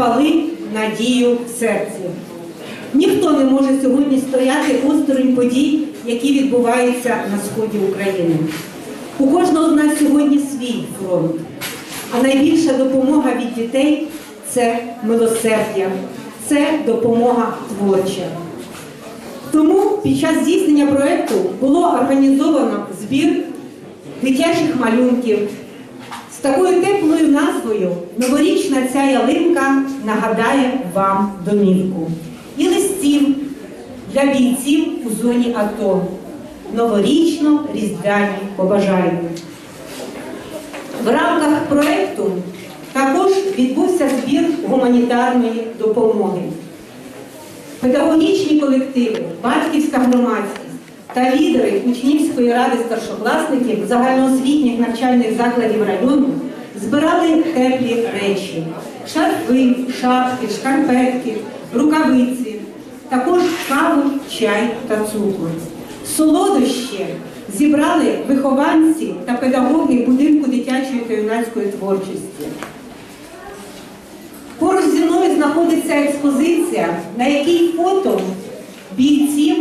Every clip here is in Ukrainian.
Запали надію в серці. Ніхто не може сьогодні стояти осторонь подій, які відбуваються на сході України. У кожного з нас сьогодні свій фронт. А найбільша допомога від дітей це милосердя, це допомога творча. Тому під час здійснення проєкту було організовано збір дитячих малюнків з такою теплою назвою Новорічна ця ялинка нагадає вам домівку. І листів для бійців у зоні АТО. Новорічно різдвяні побажання. В рамках проєкту також відбувся збір гуманітарної допомоги. Педагогічні колективи, батьківська громадськість та лідери учнівської ради старшокласників загальноосвітніх навчальних закладів району збирали теплі речі, шарфи, шапки, шкарпетки, рукавиці, також каву, чай та цукор. Солодощі зібрали вихованці та педагоги будинку дитячої та юнацької творчості. Поруч зі мною знаходиться експозиція, на якій фото бійців,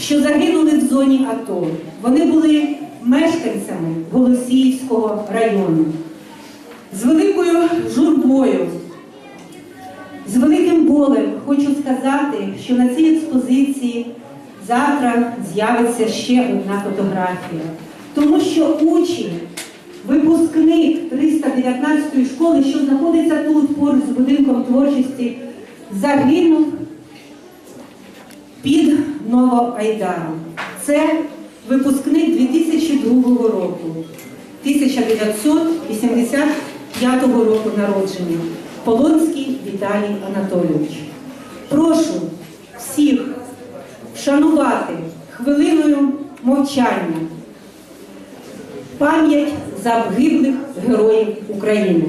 що загинули в зоні АТО. Вони були мешканцями Голосіївського району. З великою журбою, з великим болем хочу сказати, що на цій експозиції завтра з'явиться ще одна фотографія. Тому що учень, випускник 319-ї школи, що знаходиться тут поруч з будинком творчості, загинув під Новоайдаром. Це випускник 2002 року, 1985 року народження. Полонський Віталій Анатолійович. Прошу всіх вшанувати хвилиною мовчання пам'ять загиблих героїв України.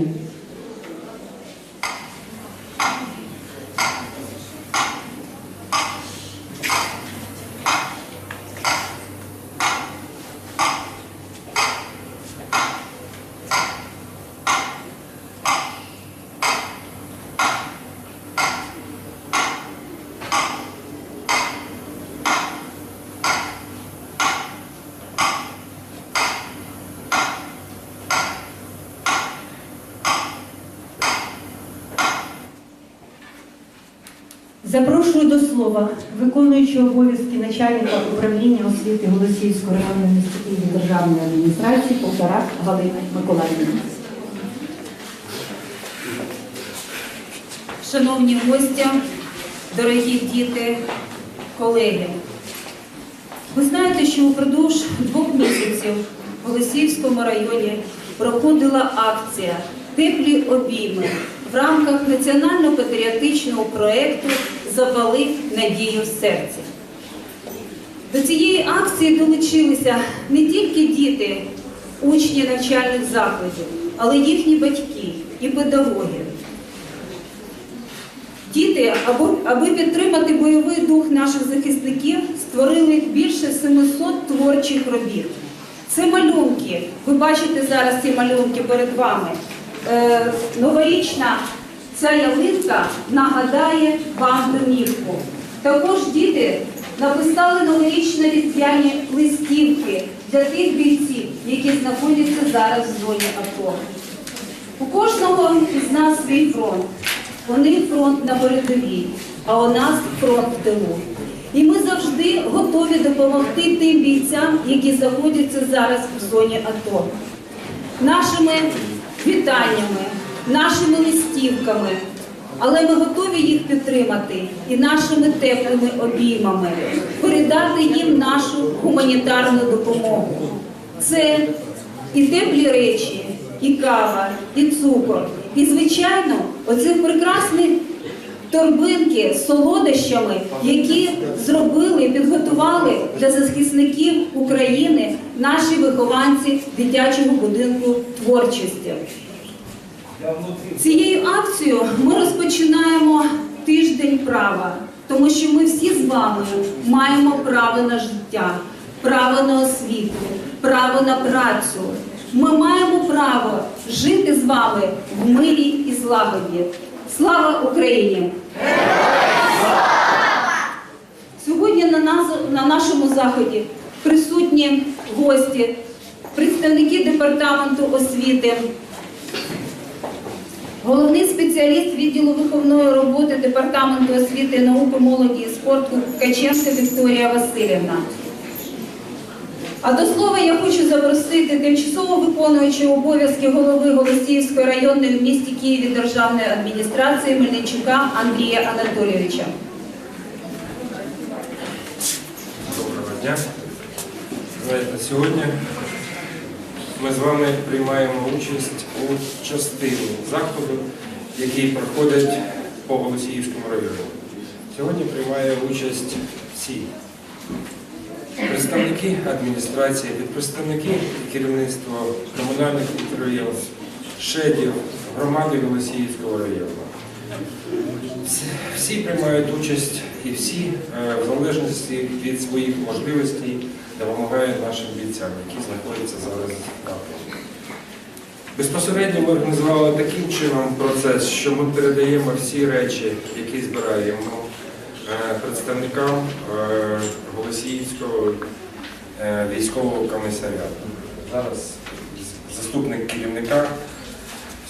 Запрошую до слова виконуючого обов'язки начальника управління освіти Голосіївської районної міської державної адміністрації Полторак Галини Миколаївни. Шановні гості, дорогі діти, колеги, ви знаєте, що упродовж двох місяців в Голосіївському районі проходила акція Теплі обійми в рамках національно-патріотичного проєкту Запали надію в серці. До цієї акції долучилися не тільки діти, учні навчальних закладів, але їхні батьки і педагоги. Діти, аби підтримати бойовий дух наших захисників, створили більше 700 творчих робіт. Це малюнки. Ви бачите зараз ці малюнки перед вами. Е, новорічна ця ялинка нагадає вам домівку. Також діти написали новорічні різдвяні листівки для тих бійців, які знаходяться зараз в зоні АТО. У кожного із нас свій фронт. Вони фронт на передовій, а у нас фронт в тилу. І ми завжди готові допомогти тим бійцям, які знаходяться зараз в зоні АТО. Нашими вітаннями, нашими листівками. Але ми готові їх підтримати і нашими теплими обіймами, передати їм нашу гуманітарну допомогу. Це і теплі речі, і кава, і цукор. І, звичайно, оцих прекрасні торбинки з солодощами, які зробили підготували для захисників України наші вихованці дитячого будинку творчості. Цією акцією ми розпочинаємо тиждень права, тому що ми всі з вами маємо право на життя, право на освіту, право на працю. Ми маємо право жити з вами в мирі і злагоді. Слава Україні! Сьогодні на, нас, на нашому заході присутні гості, представники департаменту освіти, головний спеціаліст відділу виховної роботи департаменту освіти, науки, молоді і спорту Ткаченка Вікторія Васильівна. А до слова я хочу запросити тимчасово виконуючого обов'язки голови Голосіївської районної в місті Києві державної адміністрації Мельничука Андрія Анатолійовича. Доброго дня. Знаєте, сьогодні ми з вами приймаємо участь у частині заходу, який проходить по Голосіївському району. Сьогодні приймає участь всі представники адміністрації, представники керівництва комунальних підприємств, шедів, громади Голосіївського району. Всі- приймають участь і всі е, в залежності від своїх можливостей допомагають нашим бійцям, які знаходяться зараз там. Безпосередньо ми організували таким чином процес, що ми передаємо всі речі, які збираємо представникам е, Голосіївського е, військового комісаріату. Зараз заступник керівника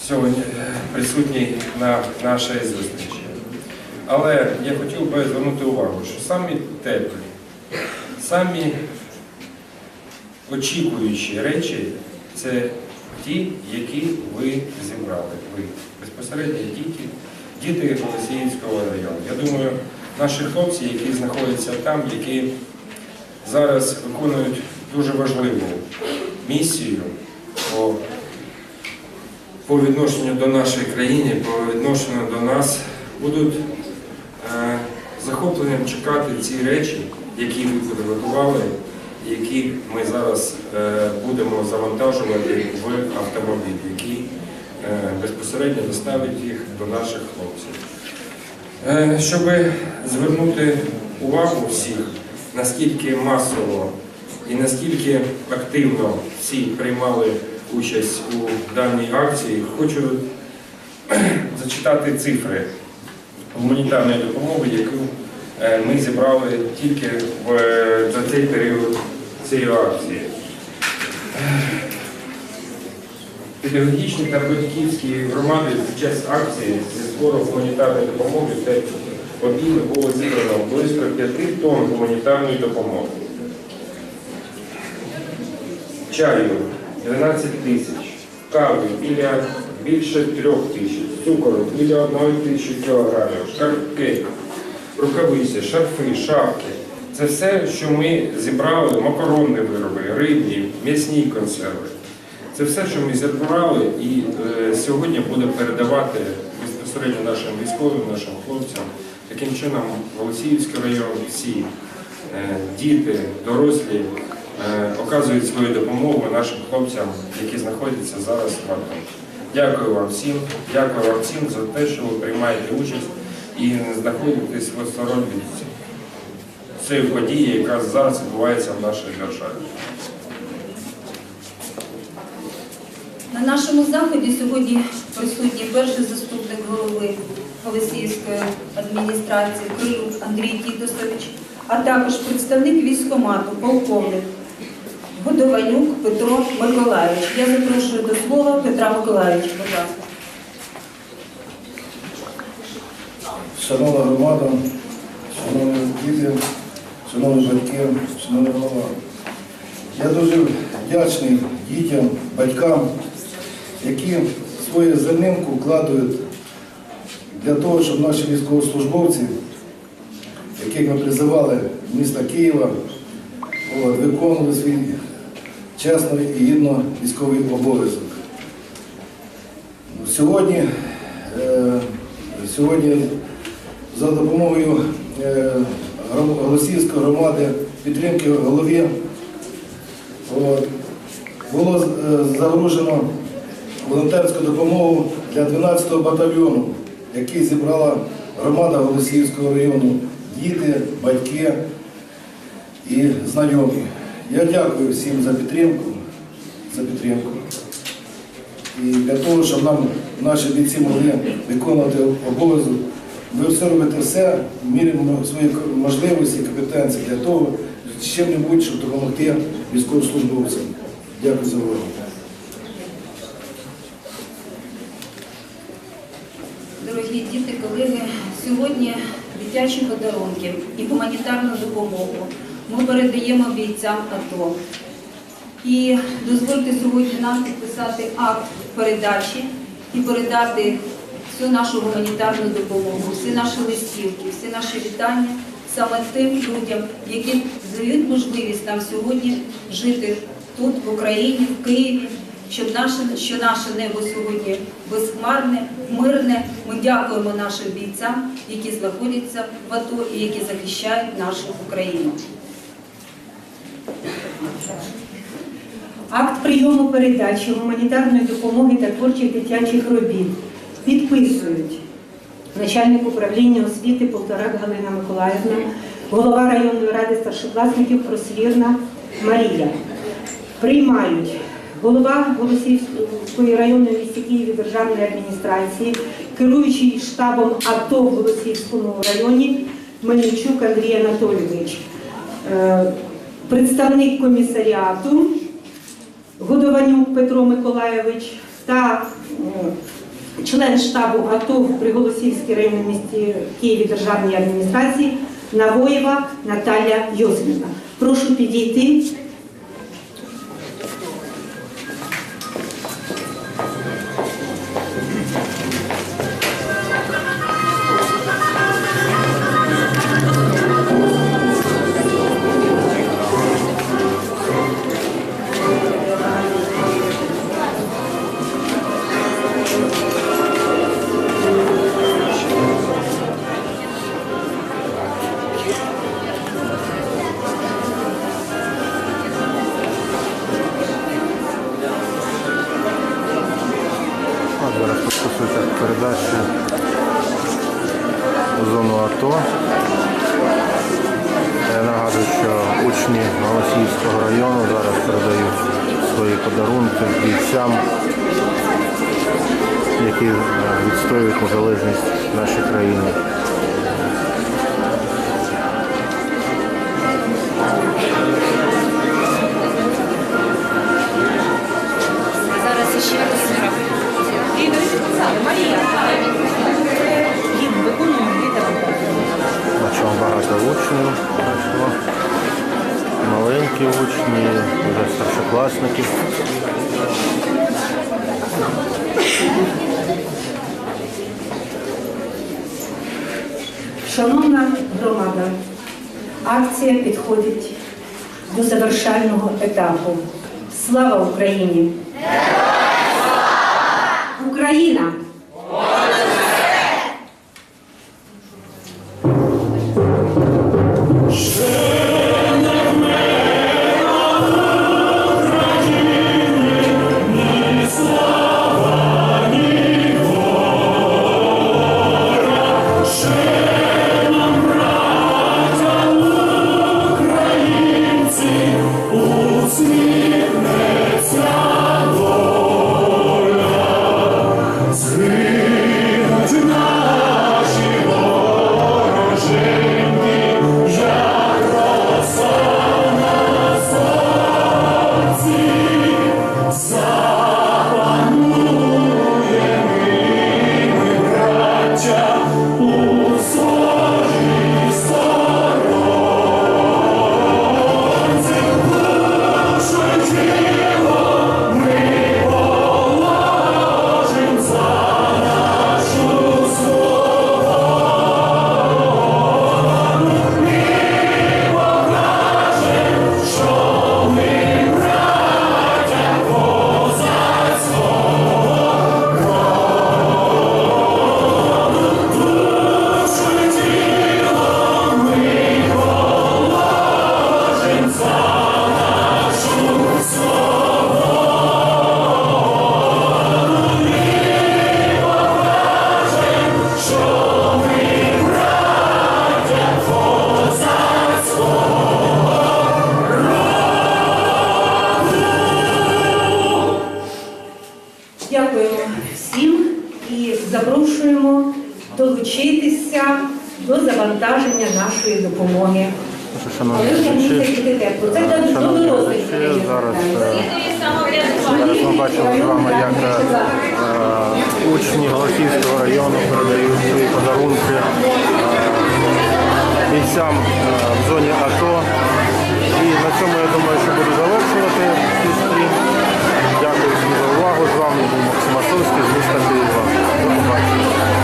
сьогодні е, присутній на нашій зустрічі. Але я хотів би звернути увагу, що самі теплі, самі очікуючі речі це ті, які ви зібрали. Ви безпосередньо діти, діти Голосіївського району. Я думаю, наші хлопці, які знаходяться там, які зараз виконують дуже важливу місію по по відношенню до нашої країни, по відношенню до нас, будуть е, захопленням чекати ці речі, які ви підготували, які ми зараз е, будемо завантажувати в автомобіль, який е, безпосередньо доставить їх до наших хлопців. Е, щоб звернути увагу всіх, наскільки масово і наскільки активно всі приймали участь у даній акції, хочу зачитати цифри гуманітарної допомоги, яку е, ми зібрали тільки в, за цей період цієї акції. Педагогічні та батьківські громади під час акції зі збору гуманітарної допомоги та обійми було зібрано близько 5 тонн гуманітарної допомоги. Чаю 12 тисяч, кави біля більше 3 тисяч, цукору біля 1 тисячі кілограмів, шкарпетки, рукавиці, шарфи, шапки. Це все, що ми зібрали, макаронні вироби, рибні, м'ясні консерви. Це все, що ми зібрали і е, сьогодні буде передавати безпосередньо нашим військовим, нашим хлопцям. Таким чином, Голосіївський район, всі е, діти, дорослі е, оказують свою допомогу нашим хлопцям, які знаходяться зараз в АТО. Дякую вам всім, дякую вам всім за те, що ви приймаєте участь і не знаходитесь в осторонь від цієї події, яка зараз відбувається в нашій державі. На нашому заході сьогодні присутній перший заступник голови Голосіївської адміністрації Крилюк Андрій Тітосович, а також представник військкомату, полковник Годованюк Петро Миколаївич. Я запрошую до слова Петра Миколаївича, будь ласка. Шановна громада, шановні діти, шановні батьки, шановна голова. Я дуже вдячний дітям, батькам, які свою зернинку вкладають для того, щоб наші військовослужбовці, яких ми призивали з міста Києва, виконували свій чесно і гідно військовий обов'язок. Сьогодні, е, сьогодні за допомогою е, гром- громади підтримки голові було е, загружено волонтерську допомогу для 12-го батальйону, який зібрала громада Голосіївського району, діти, батьки і знайомі. Я дякую всім за підтримку. За підтримку. І для того, щоб нам наші бійці могли виконувати обов'язок, ви все робите все в мірі своїх можливостей і компетенцій для того, чим-небудь, щоб допомогти військовослужбовцям. Дякую за увагу. Колеги, сьогодні дитячі подарунки і гуманітарну допомогу ми передаємо бійцям АТО. І дозвольте сьогодні нам підписати акт передачі і передати всю нашу гуманітарну допомогу, всі наші листівки, всі наші вітання саме тим людям, які дають можливість нам сьогодні жити тут, в Україні, в Києві, щоб наше, що наше небо сьогодні безхмарне, мирне. Ми дякуємо нашим бійцям, які знаходяться в АТО і які захищають нашу Україну. Акт прийому передачі гуманітарної допомоги та творчих дитячих робіт підписують начальник управління освіти Полторак Галина Миколаївна, голова районної ради старшокласників Просвірна Марія. Приймають голова Голосіївської районної місті Києві державної адміністрації, керуючий штабом АТО в Голосіївському районі Мельничук Андрій Анатолійович, Е, представник комісаріату Годованюк Петро Миколайович та е, член штабу АТО при Голосівській районній місті Києві державній адміністрації Навоєва Наталя Йосипівна. Прошу підійти. Передача у зону АТО. Я нагадую, що учні Голосіївського району зараз передають свої подарунки бійцям, які відстоюють незалежність нашої країни. Шановна громада, акція підходить до завершального етапу. Слава Україні! Україна! Зараз, е, зараз ми бачимо з вами, як е, е, учні Голосіївського району передають свої подарунки бійцям в зоні АТО. І на цьому я думаю, що буду завершувати цей стрім. Дякую всім за увагу. З вами був Максим Асовський з міста Києва. До побачення.